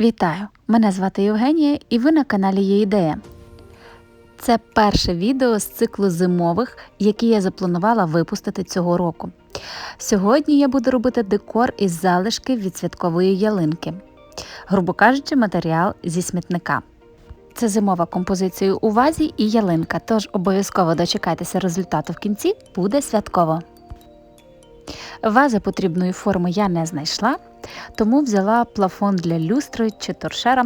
Вітаю! Мене звати Євгенія і ви на каналі Є ідея. Це перше відео з циклу зимових, які я запланувала випустити цього року. Сьогодні я буду робити декор із залишки від святкової ялинки, грубо кажучи, матеріал зі смітника. Це зимова композиція у вазі і ялинка, тож обов'язково дочекайтеся результату в кінці, буде святково. Вази потрібної форми я не знайшла, тому взяла плафон для люстри чи торшера,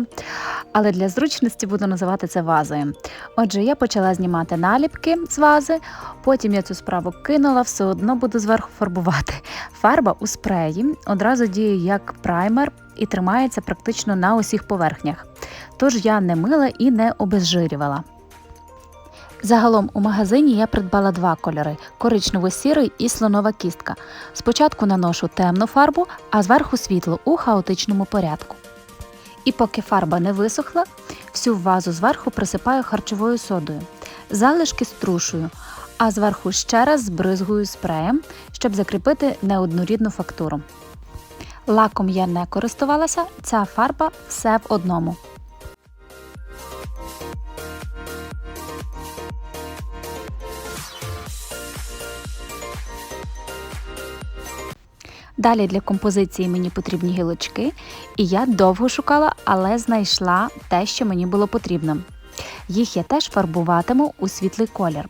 але для зручності буду називати це вазою. Отже, я почала знімати наліпки з вази, потім я цю справу кинула, все одно буду зверху фарбувати. Фарба у спреї одразу діє як праймер і тримається практично на усіх поверхнях. Тож я не мила і не обезжирювала. Загалом у магазині я придбала два кольори коричнево-сірий і слонова кістка. Спочатку наношу темну фарбу, а зверху світло у хаотичному порядку. І поки фарба не висохла, всю вазу зверху присипаю харчовою содою. Залишки струшую, а зверху ще раз збризгую спреєм, щоб закріпити неоднорідну фактуру. Лаком я не користувалася, ця фарба все в одному. Далі для композиції мені потрібні гілочки, і я довго шукала, але знайшла те, що мені було потрібно. Їх я теж фарбуватиму у світлий колір.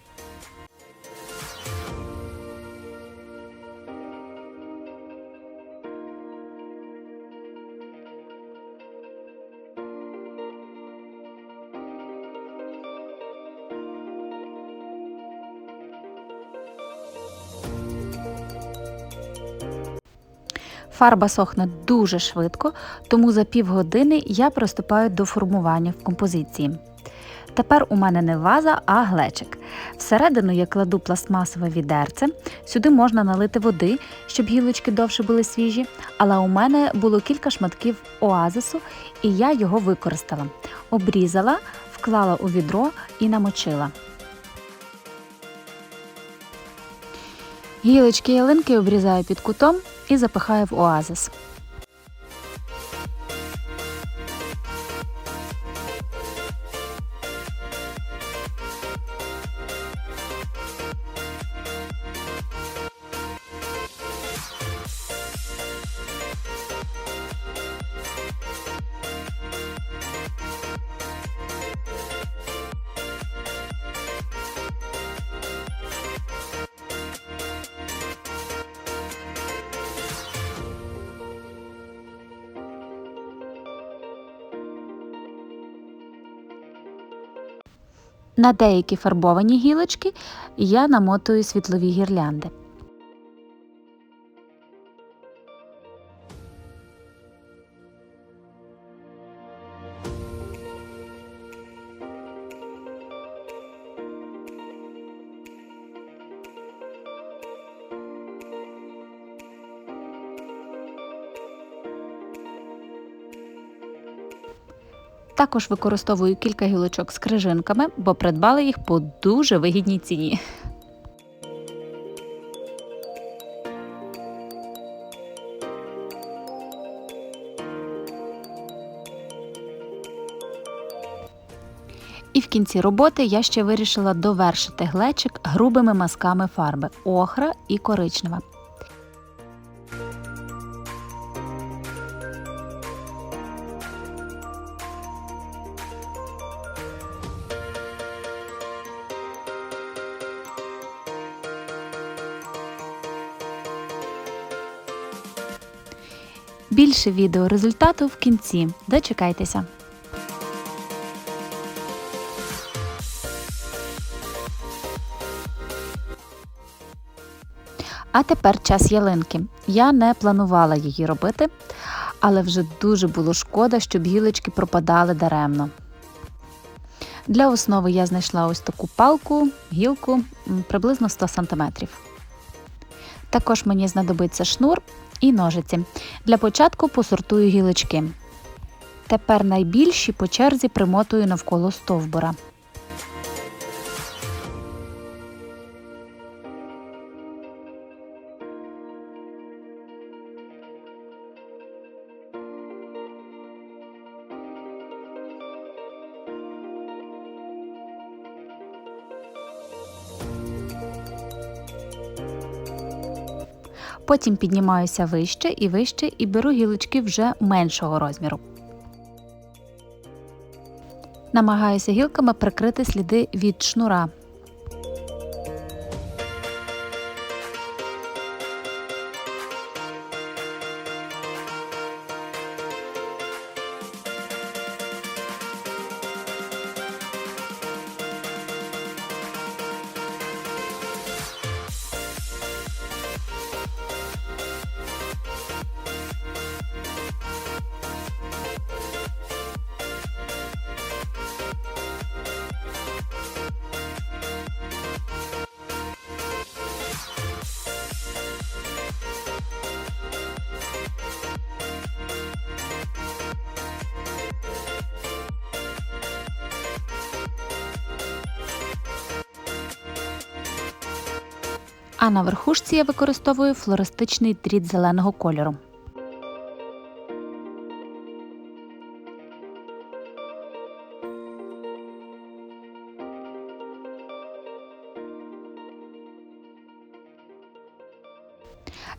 Фарба сохне дуже швидко, тому за півгодини я приступаю до формування в композиції. Тепер у мене не ваза, а глечик. Всередину я кладу пластмасове відерце. Сюди можна налити води, щоб гілочки довше були свіжі, але у мене було кілька шматків оазису, і я його використала. Обрізала, вклала у відро і намочила. Гілочки ялинки обрізаю під кутом і запихаю в оазис. На деякі фарбовані гілочки я намотую світлові гірлянди. Також використовую кілька гілочок з крижинками, бо придбала їх по дуже вигідній ціні. І в кінці роботи я ще вирішила довершити глечик грубими мазками фарби охра і коричнева. Більше відео результату в кінці. Дочекайтеся. А тепер час ялинки. Я не планувала її робити, але вже дуже було шкода, щоб гілочки пропадали даремно. Для основи я знайшла ось таку палку, гілку приблизно 100 см. Також мені знадобиться шнур і ножиці. Для початку посортую гілочки. Тепер найбільші по черзі примотую навколо стовбура. Потім піднімаюся вище і вище і беру гілочки вже меншого розміру. Намагаюся гілками прикрити сліди від шнура. А на верхушці я використовую флористичний дріт зеленого кольору.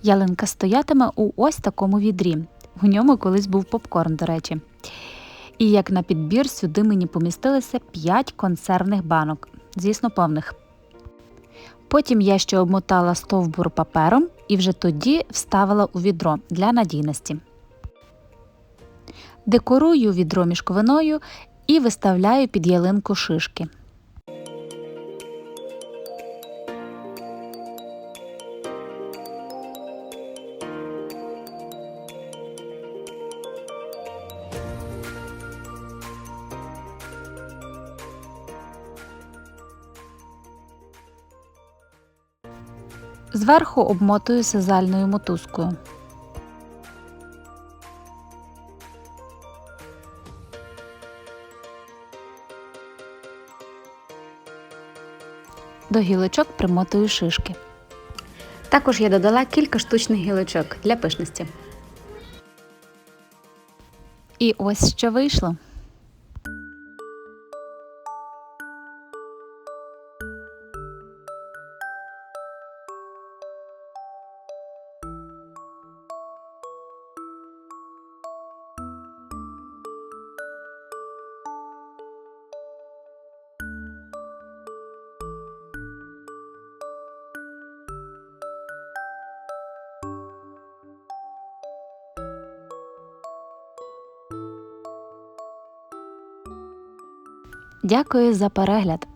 Ялинка стоятиме у ось такому відрі. В ньому колись був попкорн, до речі. І як на підбір сюди мені помістилися 5 консервних банок, звісно, повних. Потім я ще обмотала стовбур папером і вже тоді вставила у відро для надійності. Декорую відро мішковиною і виставляю під ялинку шишки. Зверху обмотую сизальною мотузкою. До гілочок примотую шишки. Також я додала кілька штучних гілочок для пишності. І ось що вийшло. Дякую за перегляд!